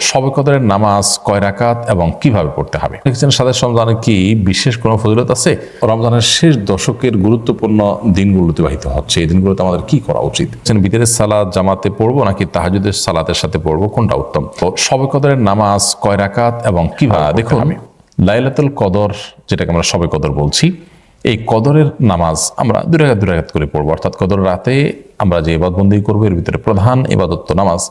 সবে কদরের নামাজ কয় রাকাত এবং কীভাবে পড়তে হবে? দেখছেন সাদের রমজানের কি বিশেষ কোনো ফজিলত আছে? রমজানের শেষ দশকের গুরুত্বপূর্ণ দিনগুলো অতিবাহিত হচ্ছে। এই দিনগুলোতে আমাদের কি করা উচিত? বিতের সালাদ জামাতে পড়ব নাকি তাহাজুদের সালাতের সাথে পড়ব? কোনটা উত্তম? তো সবে কদরের নামাজ কয় রাকাত এবং কীভাবে দেখুন আমি লাইলাতুল কদর যেটাকে আমরা সবে কদর বলছি এই কদরের নামাজ আমরা দুই রাকাত করে পড়ব। অর্থাৎ কদর রাতে আমরা যে ইবাদবন্দি করব এর ভিতরে প্রধান ইবাদত তো নামাজ।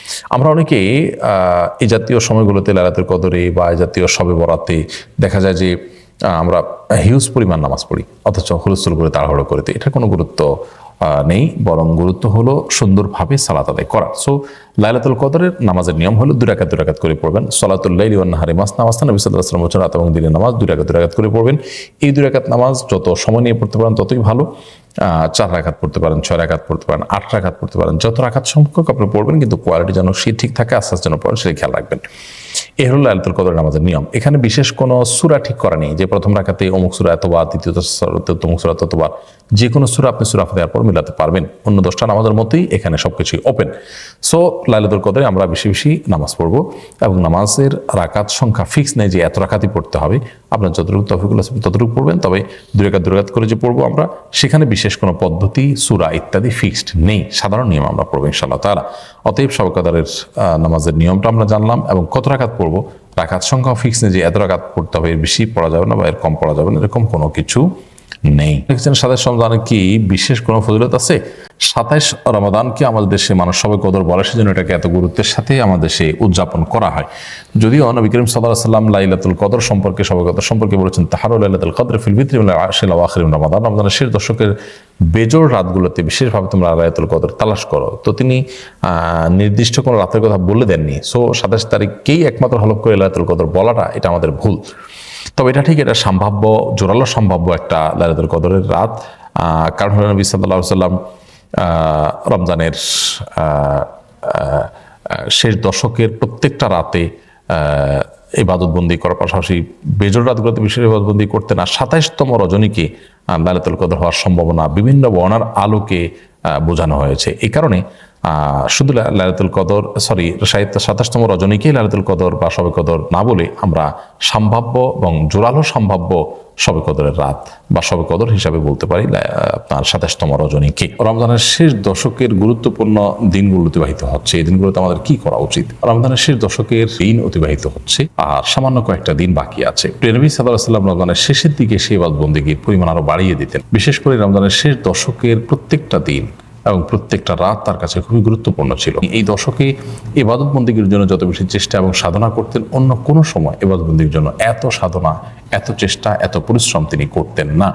আমরা অনেকে এই জাতীয় সময়গুলোতে লালাতের কদরে বা এই জাতীয় সবে বরাতে দেখা যায় যে আমরা হিউজ পরিমাণ নামাজ পড়ি, অথচ হুলস্থুল করে তাড়াহুড়ো করে দিই। এটার কোনো গুরুত্ব নেই, বরং গুরুত্ব হলো সুন্দরভাবে সালাত আদায় করা। সো লাইলাতুল কদরের নামাজের নিয়ম হলো দুই রাকাত দুই রাকাত করে পড়বেন। সলাতুল লাইলি ওয়ান নাহারি মাস নামাজ নবী সাল্লাল্লাহু আলাইহি ওয়াসাল্লাম রাত এবং দিনের নামাজ দুই রাকাত দুই রাকাত করে পড়বেন। এই দুই রাকাত নামাজ যত সময় নিয়ে পড়তে পারেন ততই ভালো। চার রাকাত পড়তে পারেন, ছয় রাকাত পড়তে পারেন, আট রাকাত পড়তে পারেন, যত রাকাত সংখ্যক আপনি পড়বেন কিন্তু কোয়ালিটি যেন সে ঠিক থাকে আস্তে আস্তে যেন পড়েন সেটা খেয়াল রাখবেন। এ হলো লাইলাতুল কদর নামাজের নিয়ম। এখানে বিশেষ কোনো সুরা ঠিক করা নেই। যে প্রথম রাখাতে অমুক সুরা এতবার, দ্বিতীয় তমুক সুরা ততবার, যে কোনো সুরা আপনি সুরা দেওয়ার পর মিলাতে পারবেন। অন্য দশটা নামাজের মতোই এখানে সবকিছুই ওপেন সো লাইলাতুল কদরে আমরা বেশি বেশি নামাজ পড়ব এবং নামাজের রাকাত সংখ্যা ফিক্স নেই যে এত রাকাতই পড়তে হবে। আপনার যতটুকু তফিকুল আছে ততটুকু পড়বেন, তবে দুই রাকাত, দুই করে যে পড়ব আমরা, সেখানে বিশেষ কোনো পদ্ধতি, সুরা ইত্যাদি ফিক্সড নেই। সাধারণ নিয়ম আমরা পড়ব ইনশাল্লাহ তারা অতএব সবকাদারের নামাজের নিয়মটা আমরা জানলাম এবং কত রাকাত পড়ব? রাকাত সংখ্যা ফিক্স নেই যে এত রাখাত পড়তে হবে, এর বেশি পড়া যাবে না বা এর কম পড়া যাবে না, এরকম কোনো কিছু নেই। দেখছেন সাতাশ রমজানে কি বিশেষ কোনো ফজিলত আছে? সাতাইশ রমাদানকে আমাদের দেশে মানুষ সবাই কদর বলে? সেজন্য এটাকে এত গুরুত্বের সাথে আমাদের দেশে উদযাপন করা হয়। যদিও নবী করিম সাল্লাহ সাল্লাম লাইলাতুল কদর সম্পর্কে সবাই কদর সম্পর্কে বলেছেন তাহারও লাইলাতুল কদর ফিল বিত্রি আশিল রমাদান। রমাদানের শেষ দশকের বেজোর রাতগুলোতে বিশেষভাবে তোমরা লাইলাতুল কদর তালাশ করো। তো তিনি নির্দিষ্ট কোনো রাতের কথা বলে দেননি। সো সাতাশ তারিখকেই একমাত্র হলফ করে লাইলাতুল কদর বলাটা এটা আমাদের ভুল। তবে এটা ঠিক এটা সম্ভাব্য জোরালো সম্ভাব্য একটা লাইলাতুল কদরের রাত। কারণ হলো নবী সাল্লাহ সাল্লাম রমজানের শেষ দশকের প্রত্যেকটা রাতে এই ইবাদতবন্দি করার পাশাপাশি বেজর রাতগুলোতে বিশেষ ইবাদতবন্দি করতেন। আর সাতাইশতম রজনীকে আহ, লাইলাতুল কদর হওয়ার সম্ভাবনা বিভিন্ন বর্ণার আলোকে বোঝানো হয়েছে। এই কারণে শুধু লা- লাইলাতুল কদর সরি সাহিত্য সাতাশতম রজনীকে লাইলাতুল কদর বা সবে কদর না বলে আমরা সম্ভাব্য এবং জোরালো সম্ভাব্য সবে কদরের রাত বা সবে কদর হিসাবে বলতে পারি আপনার সাতাশতম রজনীকে। রমজানের শেষ দশকের গুরুত্বপূর্ণ দিনগুলো অতিবাহিত হচ্ছে। এই দিনগুলোতে আমাদের কি করা উচিত? রমজানের শেষ দশকের দিন অতিবাহিত হচ্ছে। আর সামান্য কয়েকটা দিন বাকি আছে। সাল্লাহ সাল্লাম রমজানের শেষের দিকে সেই বন্দিগির পরিমাণ আরও বাড়িয়ে দিতেন। বিশেষ করে রমজানের শেষ দশকের প্রত্যেকটা দিন এবং প্রত্যেকটা রাত তার কাছে খুবই গুরুত্বপূর্ণ ছিল। এই দশকে এবাদত বন্দীগীর জন্য যত বেশি চেষ্টা এবং সাধনা করতেন, অন্য কোনো সময় এবাদত বন্দীর জন্য এত সাধনা, এত চেষ্টা, এত পরিশ্রম তিনি করতেন না।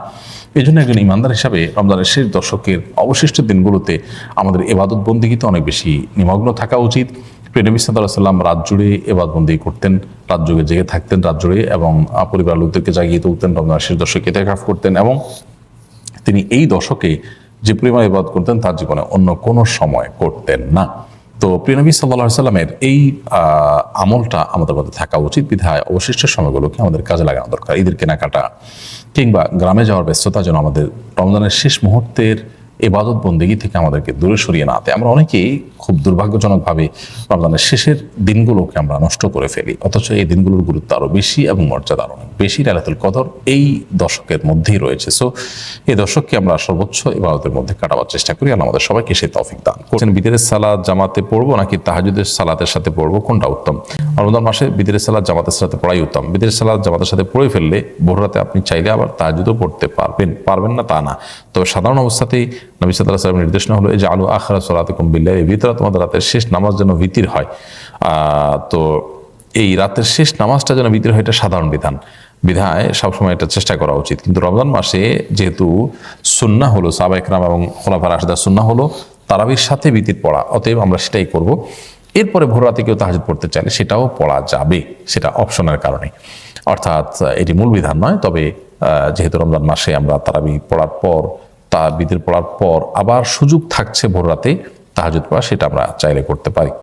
এই জন্য একজন ইমানদার হিসাবে রমজানের শেষ দশকের অবশিষ্ট দিনগুলোতে আমাদের এবাদত বন্দীগীতে অনেক বেশি নিমগ্ন থাকা উচিত। প্রেনবী সাল্লাহ সাল্লাম রাত জুড়ে এবাদবন্দি করতেন, রাত যুগে জেগে থাকতেন রাত জুড়ে এবং পরিবার লোকদেরকে জাগিয়ে তুলতেন রমজানের শেষ দশকে ইতেকাফ করতেন এবং তিনি এই দশকে যে পরিমাণ ইবাদত করতেন তার জীবনে অন্য কোনো সময় করতেন না। তো প্রিয়নবী সাল্লাহ সাল্লামের এই আমলটা আমাদের মধ্যে থাকা উচিত। বিধায় অবশিষ্ট সময়গুলোকে আমাদের কাজে লাগানো দরকার। ঈদের কেনাকাটা কিংবা গ্রামে যাওয়ার ব্যস্ততা যেন আমাদের রমজানের শেষ মুহূর্তের এবাদত বন্দেগী থেকে আমাদেরকে দূরে সরিয়ে না আতে আমরা অনেকেই খুব দুর্ভাগ্যজনকভাবে রমজানের শেষের দিনগুলোকে আমরা নষ্ট করে ফেলি। অথচ এই দিনগুলোর গুরুত্ব আরও বেশি এবং মর্যাদা আরও অনেক বেশি লালাতুল কদর এই দশকের মধ্যেই রয়েছে। সো এই দশককে আমরা সর্বোচ্চ ইবাদতের মধ্যে কাটাবার চেষ্টা করি। আর আমাদের সবাইকে সেই তফিক দান করছেন বিদের সালাদ জামাতে পড়ব নাকি তাহাজুদের সালাতের সাথে পড়ব? কোনটা উত্তম? রমজান মাসে বিদের সালাদ জামাতের সাথে পড়াই উত্তম। বিদের সালাদ জামাতের সাথে পড়ে ফেললে ভোর রাতে আপনি চাইলে আবার তাহাজুদও পড়তে পারবেন। পারবেন না তা না। তবে সাধারণ অবস্থাতেই নবী সাল্লাহ সাল্লামের নির্দেশনা হলো এই যে আলু আখরা সলাতে কম বিল্লাহ এই ভিতরে তোমাদের রাতের শেষ নামাজ যেন ভিতির হয়। তো এই রাতের শেষ নামাজটা যেন ভিতরে হয়, এটা সাধারণ বিধান। বিধায় সবসময় এটা চেষ্টা করা উচিত। কিন্তু রমজান মাসে যেহেতু সুন্না হলো সাবা একরাম এবং খোলাফার আশদা সুন্না হলো, তারাবির সাথে বিতির পড়া, অতএব আমরা সেটাই করব। এরপরে ভোর রাতে কেউ তাহাজুদ পড়তে চাইলে সেটাও পড়া যাবে, সেটা অপশনের কারণে। অর্থাৎ এটি মূল বিধান নয়, তবে যেহেতু রমজান মাসে আমরা তারাবি পড়ার পর তা বিদের পড়ার পর আবার সুযোগ থাকছে ভোর রাতে তাহাজুদ পড়া, সেটা আমরা চাইলে করতে পারি।